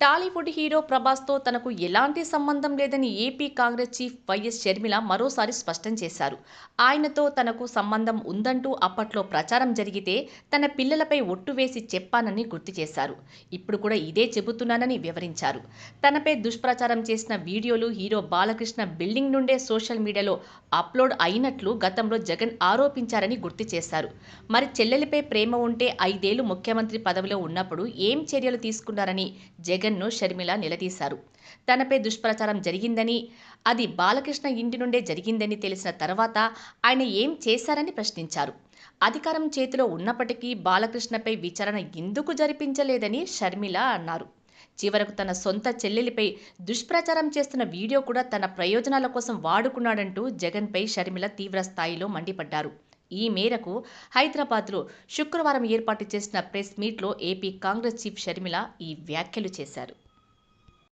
Tollywood hero ప్రభాస్తో తనకు ఎలాంటి సంబంధం లేదని AP Congress chief YS Sharmila మరోసారి స్పష్టం చేశారు. ఆయనతో తనకు సంబంధం ఉందంటూ అప్పట్లో ప్రచారం జరిగితే తన పిల్లలపై ఒట్టు వేసి చెప్పానని గుర్తు చేశారు. ఇప్పుడు కూడా ఇదే చెబుతున్నానని వివరించారు. తనపై దుష్ప్రచారం చేసిన వీడియోలు హీరో బాలకృష్ణ బిల్డింగ్ నుండే సోషల్ మీడియాలో అప్లోడ్ అయినట్లు గతంలో జగన్ ఆరోపించారని గుర్తు చేశారు. మరి చెల్లెలిపై ప్రేమ ఉంటే ఐదేళ్ళు ముఖ్యమంత్రి పదవిలో ఉన్నప్పుడు ఏం చర్యలు తీసుకున్నారని జగన్ జగన్ను షర్మిల నిలదీశారు. తనపై దుష్ప్రచారం జరిగిందని అది బాలకృష్ణ ఇంటి నుండే జరిగిందని తెలిసిన తర్వాత ఆయన ఏం చేశారని ప్రశ్నించారు. అధికారం చేతిలో ఉన్నప్పటికీ బాలకృష్ణపై విచారణ ఎందుకు జరిపించలేదని షర్మిల అన్నారు. చివరకు తన సొంత చెల్లెలిపై దుష్ప్రచారం చేస్తున్న వీడియో కూడా తన ప్రయోజనాల కోసం వాడుకున్నాడంటూ జగన్పై షర్మిల తీవ్ర స్థాయిలో మండిపడ్డారు. ఈ మేరకు హైదరాబాద్లో శుక్రవారం ఏర్పాటు చేసిన ప్రెస్ మీట్లో ఏపీ కాంగ్రెస్ చీఫ్ షర్మిల ఈ వ్యాఖ్యలు చేశారు.